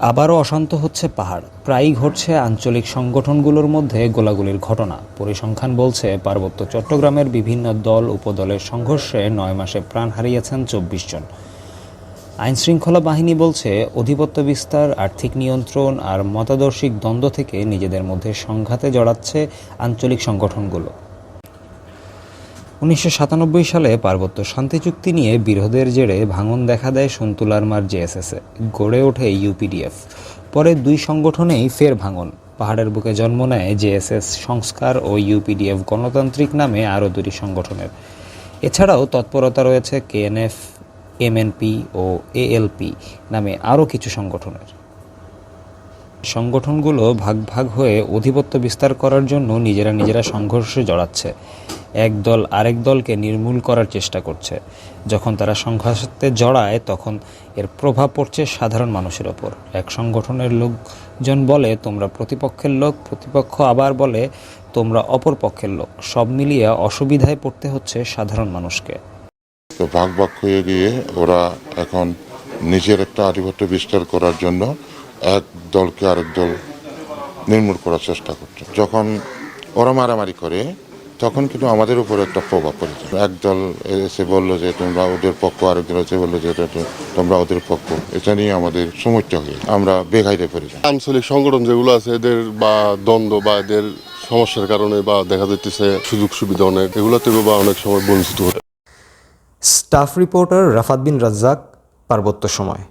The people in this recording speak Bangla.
আবারও অশান্ত হচ্ছে পাহাড়। প্রায়ই ঘটছে আঞ্চলিক সংগঠনগুলোর মধ্যে গোলাগুলির ঘটনা। পরিসংখ্যান বলছে, পার্বত্য চট্টগ্রামের বিভিন্ন দল উপদলের সংঘর্ষে নয় মাসে প্রাণ হারিয়েছেন চব্বিশ জন। আইনশৃঙ্খলা বাহিনী বলছে, অধিপত্য বিস্তার, আর্থিক নিয়ন্ত্রণ আর মতাদর্শিক দ্বন্দ্ব থেকে নিজেদের মধ্যে সংঘাতে জড়াচ্ছে আঞ্চলিক সংগঠনগুলো। উনিশশো সাতানব্বই সালে পার্বত্য শান্তি চুক্তি নিয়ে বিরোধের জেরে ভাঙন দেখা দেয় সন্তুলারমার জেএসএসে গড়ে ওঠে ইউপিডিএফ পরে দুই সংগঠনেই ফের ভাঙন। পাহাড়ের বুকে জন্ম নেয় জেএসএস সংস্কার ও ইউপিডিএফ গণতান্ত্রিক নামে আরও দুটি সংগঠনের। এছাড়াও তৎপরতা রয়েছে কেএনএফ এমএনপি ও এএলপি নামে আরও কিছু সংগঠনের। সংগঠনগুলো ভাগ ভাগ হয়ে অধিপত্য বিস্তার করার জন্য নিজেরা নিজেরা সংঘর্ষে জড়াচ্ছে। এক দল আরেক দলকে নির্মূল করার চেষ্টা করছে। যখন তারা সংঘর্ষে জড়ায়, তখন এর প্রভাব পড়ছে সাধারণ মানুষের ওপর। এক সংগঠনের লোকজন বলে, তোমরা প্রতিপক্ষের লোক, প্রতিপক্ষ আবার বলে, তোমরা অপর পক্ষের লোক। সব মিলিয়ে অসুবিধায় পড়তে হচ্ছে সাধারণ মানুষকে। তো ভাগ ভাগ হয়ে গিয়ে ওরা এখন নিজের একটা আধিপত্য বিস্তার করার জন্য এক দলকে আরেক দল নির্মূল করার চেষ্টা করছে। যখন ওরা মারামারি করে তখন কিন্তু আমাদের উপর একটা প্রভাব পড়েছে। একদল এসে বলল যে তোমরা ওদের পক্ষ আরেক দল এসে বলল যে এটা তোমরা ওদের পক্ষ। এটা নিয়ে আমাদের সমস্যা হয়ে আমরা বেঘাইতে যাই। আঞ্চলিক সংগঠন যেগুলো আছে এদের বা দ্বন্দ্ব বা এদের সমস্যার কারণে বা দেখা যাচ্ছে সুযোগ সুবিধা অনেক এগুলো থেকে বা অনেক সময় বঞ্চিত হতে স্টাফ রিপোর্টার রাফাত বিন রাজ্জাক পার্বত্য সময়।